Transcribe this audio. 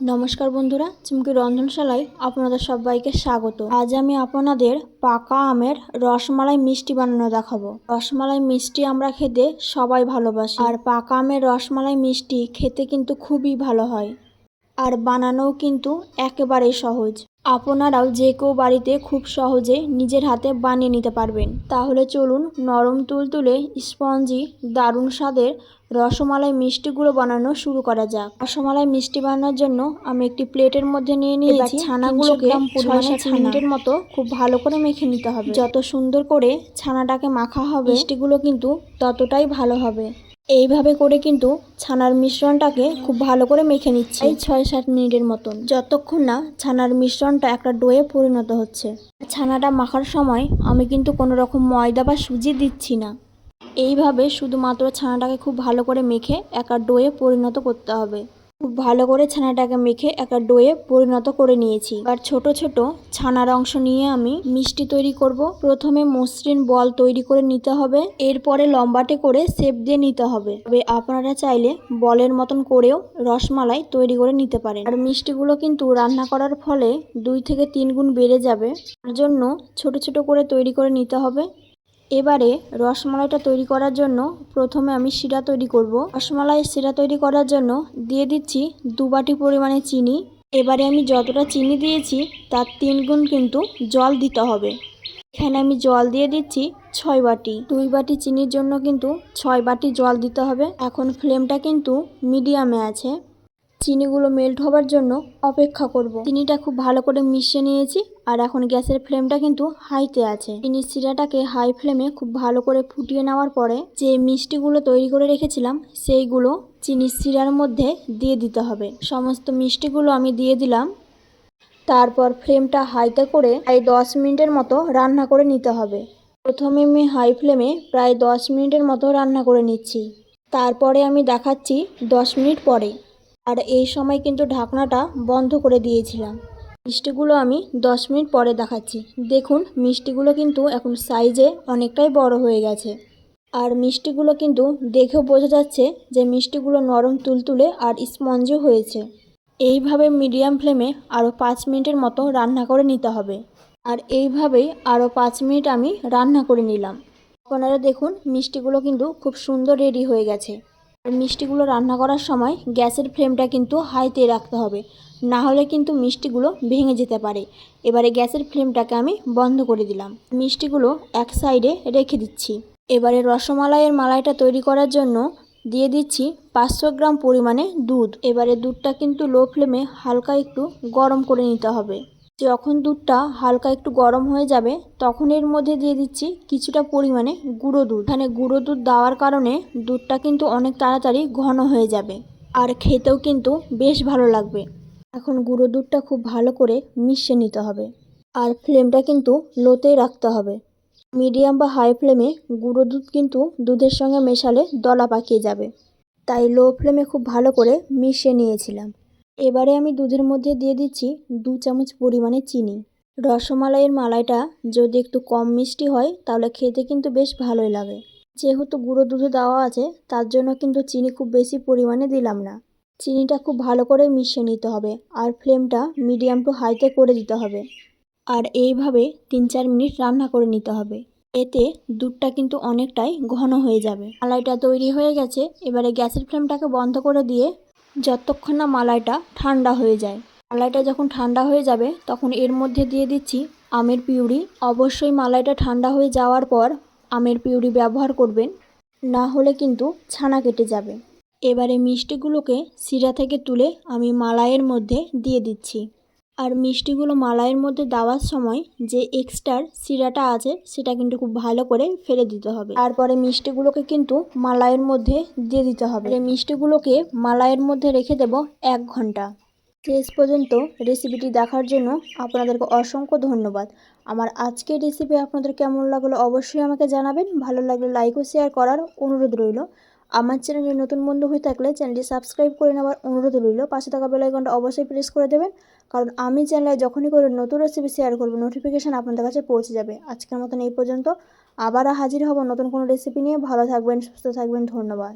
নমস্কার বন্ধুরা, চুমকি রন্ধনশালায় আপনাদের সবাইকে স্বাগত। আজ আমি আপনাদের পাকা আমের রসমালাই মিষ্টি বানানো দেখাবো। রসমালাই মিষ্টি আমরা খেতে সবাই ভালোবাসি, আর পাকা আমের রসমালাই মিষ্টি খেতে কিন্তু খুবই ভালো হয়, আর বানানোও কিন্তু একেবারেই সহজ। আপনারাও যে কেউ বাড়িতে খুব সহজে নিজের হাতে বানিয়ে নিতে পারবেন। তাহলে চলুন নরম তুলতুলে স্পঞ্জি দারুণ স্বাদের রসমালাই মিষ্টিগুলো বানানো শুরু করা যাক। রসমালাই মিষ্টি বানানোর জন্য আমি একটি প্লেটের মধ্যে নিয়ে নিয়েছি ছানাগুলোকে মিনিটের মতো খুব ভালো করে মেখে নিতে হবে। যত সুন্দর করে ছানাটাকে মাখা হবে মিষ্টিগুলো কিন্তু ততটাই ভালো হবে। এইভাবে করে কিন্তু ছানার মিশ্রণটাকে খুব ভালো করে মেখে নিচ্ছি। এই ছয় সাত মিনিটের মতন। যতক্ষণ না ছানার মিশ্রণটা একটা ডোয়ে পরিণত হচ্ছে। ছানাটা মাখার সময় আমি কিন্তু কোনো রকম ময়দা বা সুজি দিচ্ছি না। এইভাবে শুধুমাত্র ছানাটাকে খুব ভালো করে মেখে একটা ডোয়ে পরিণত করতে হবে। খুব ভালো করে ছানাটাকে মেখে একটা ডোয়ে পরিণত করে নিয়েছি। আর ছোট ছোট ছানার অংশ নিয়ে আমি মিষ্টি তৈরি করব। প্রথমে মসৃণ বল তৈরি করে নিতে হবে। এরপরে লম্বাটে করে শেপ দিয়ে নিতে হবে। তবে আপনারা চাইলে বলের মতন করেও রসমালাই তৈরি করে নিতে পারেন। আর মিষ্টিগুলো কিন্তু রান্না করার ফলে দুই থেকে তিন গুণ বেড়ে যাবে। তার জন্য ছোট ছোট করে তৈরি করে নিতে হবে। এবারে রসমালাইটা তৈরি করার জন্য প্রথমে আমি শিরা তৈরি করব। রসমালাই শিরা তৈরি করার জন্য দিয়ে দিচ্ছি দু বাটি পরিমাণে চিনি। এবারে আমি যতটা চিনি দিয়েছি, তার তিন গুণ কিন্তু জল দিতে হবে। এখানে আমি জল দিয়ে দিচ্ছি ছয় বাটি। দুই বাটি চিনির জন্য কিন্তু ছয় বাটি জল দিতে হবে। এখন ফ্লেমটা কিন্তু মিডিয়ামে আছে। চিনিগুলো মেল্ট হবার জন্য অপেক্ষা করব। চিনিটা খুব ভালো করে মিশিয়ে নিয়েছি আর এখন গ্যাসের ফ্লেমটা কিন্তু হাইতে আছে। চিনির শিরাটাকে হাই ফ্লেমে খুব ভালো করে ফুটিয়ে নেওয়ার পরে যে মিষ্টিগুলো তৈরি করে রেখেছিলাম, সেইগুলো চিনির শিরার মধ্যে দিয়ে দিতে হবে। সমস্ত মিষ্টিগুলো আমি দিয়ে দিলাম। তারপর ফ্লেমটা হাইতে করে প্রায় দশ মিনিটের মতো রান্না করে নিতে হবে। প্রথমে আমি হাই ফ্লেমে প্রায় দশ মিনিটের মতো রান্না করে নিচ্ছি। তারপরে আমি দেখাচ্ছি দশ মিনিট পরে। আর এই সময় কিন্তু ঢাকনাটা বন্ধ করে দিয়েছিলাম। মিষ্টিগুলো আমি দশ মিনিট পরে দেখাচ্ছি। দেখুন, মিষ্টিগুলো কিন্তু এখন সাইজে অনেকটাই বড় হয়ে গেছে। আর মিষ্টিগুলো কিন্তু দেখেও বোঝা যাচ্ছে যে মিষ্টিগুলো নরম তুলতুলে আর স্পঞ্জও হয়েছে। এইভাবে মিডিয়াম ফ্লেমে আরও পাঁচ মিনিটের মতো রান্না করে নিতে হবে। আর এইভাবেই আরও পাঁচ মিনিট আমি রান্না করে নিলাম। আপনারা দেখুন, মিষ্টিগুলো কিন্তু খুব সুন্দর রেডি হয়ে গেছে। মিষ্টিগুলো রান্না করার সময় গ্যাসের ফ্লেমটা কিন্তু হাইতে রাখতে হবে। না হলে কিন্তু মিষ্টিগুলো ভেঙে যেতে পারে। এবারে গ্যাসের ফ্লেমটাকে আমি বন্ধ করে দিলাম। মিষ্টিগুলো এক সাইডে রেখে দিচ্ছি। এবারে রসমালাইয়ের মালাইটা তৈরি করার জন্য দিয়ে দিচ্ছি পাঁচশো গ্রাম পরিমাণে দুধ। এবারে দুধটা কিন্তু লো ফ্লেমে হালকা একটু গরম করে নিতে হবে। যখন দুধটা হালকা একটু গরম হয়ে যাবে, তখন এর মধ্যে দিয়ে দিচ্ছি কিছুটা পরিমাণে গুঁড়ো দুধ। এখানে গুঁড়ো দুধ দেওয়ার কারণে দুধটা কিন্তু অনেক তাড়াতাড়ি ঘন হয়ে যাবে আর খেতেও কিন্তু বেশ ভালো লাগবে। এখন গুঁড়ো দুধটা খুব ভালো করে মিশিয়ে নিতে হবে আর ফ্লেমটা কিন্তু লোতেই রাখতে হবে। মিডিয়াম বা হাই ফ্লেমে গুঁড়ো দুধ কিন্তু দুধের সঙ্গে মেশালে দলা পাকিয়ে যাবে। তাই লো ফ্লেমে খুব ভালো করে মিশিয়ে নিয়েছিলাম। এবারে আমি দুধের মধ্যে দিয়ে দিচ্ছি দু চামচ পরিমাণে চিনি। রসমালাইয়ের মালাইটা যদি একটু কম মিষ্টি হয়, তাহলে খেতে কিন্তু বেশ ভালোই লাগে। যেহেতু গুঁড়ো দুধে দেওয়া আছে, তার জন্য কিন্তু চিনি খুব বেশি পরিমাণে দিলাম না। চিনিটা খুব ভালো করে মিশিয়ে নিতে হবে আর ফ্লেমটা মিডিয়াম টু হাইতে করে দিতে হবে। আর এইভাবে তিন চার মিনিট রান্না করে নিতে হবে। এতে দুধটা কিন্তু অনেকটাই ঘন হয়ে যাবে। মালাইটা তৈরি হয়ে গেছে, এবারে গ্যাসের ফ্লেমটাকে বন্ধ করে দিয়ে যতক্ষণ না মালাইটা ঠান্ডা হয়ে যায়। মালাইটা যখন ঠান্ডা হয়ে যাবে, তখন এর মধ্যে দিয়ে দিচ্ছি আমের পিউরি। অবশ্যই মালাইটা ঠান্ডা হয়ে যাওয়ার পর আমের পিউরি ব্যবহার করবেন, না হলে কিন্তু ছানা কেটে যাবে। এবারে মিষ্টিগুলোকে শিরা থেকে তুলে আমি মালাইয়ের মধ্যে দিয়ে দিচ্ছি। আর মিষ্টিগুলো মালাইয়ের মধ্যে দেওয়ার সময় যে এক্সট্রার শিরাটা আছে, সেটা কিন্তু খুব ভালো করে ফেলে দিতে হবে। তারপরে মিষ্টিগুলোকে কিন্তু মালাইয়ের মধ্যে দিয়ে দিতে হবে। মিষ্টিগুলোকে মালাইয়ের মধ্যে রেখে দেব এক ঘণ্টা। শেষ পর্যন্ত রেসিপিটি দেখার জন্য আপনাদেরকে অসংখ্য ধন্যবাদ। আমার আজকের রেসিপি আপনাদের কেমন লাগল অবশ্যই আমাকে জানাবেন। ভালো লাগলে লাইক ও শেয়ার করার অনুরোধ রইল। আমার চ্যানেলে নতুন বন্ধু হয়ে থাকলে চ্যানেলটি সাবস্ক্রাইব করে নেওয়ার অনুরোধ রইল। পাশে থাকা বেলাইকনটা অবশ্যই প্রেস করে দেবেন, কারণ আমি চ্যানেলে যখনই করে নতুন রেসিপি শেয়ার করব নোটিফিকেশান আপনাদের কাছে পৌঁছে যাবে। আজকের মতন এই পর্যন্ত। আবারও হাজির হব নতুন কোনো রেসিপি নিয়ে। ভালো থাকবেন, সুস্থ থাকবেন। ধন্যবাদ।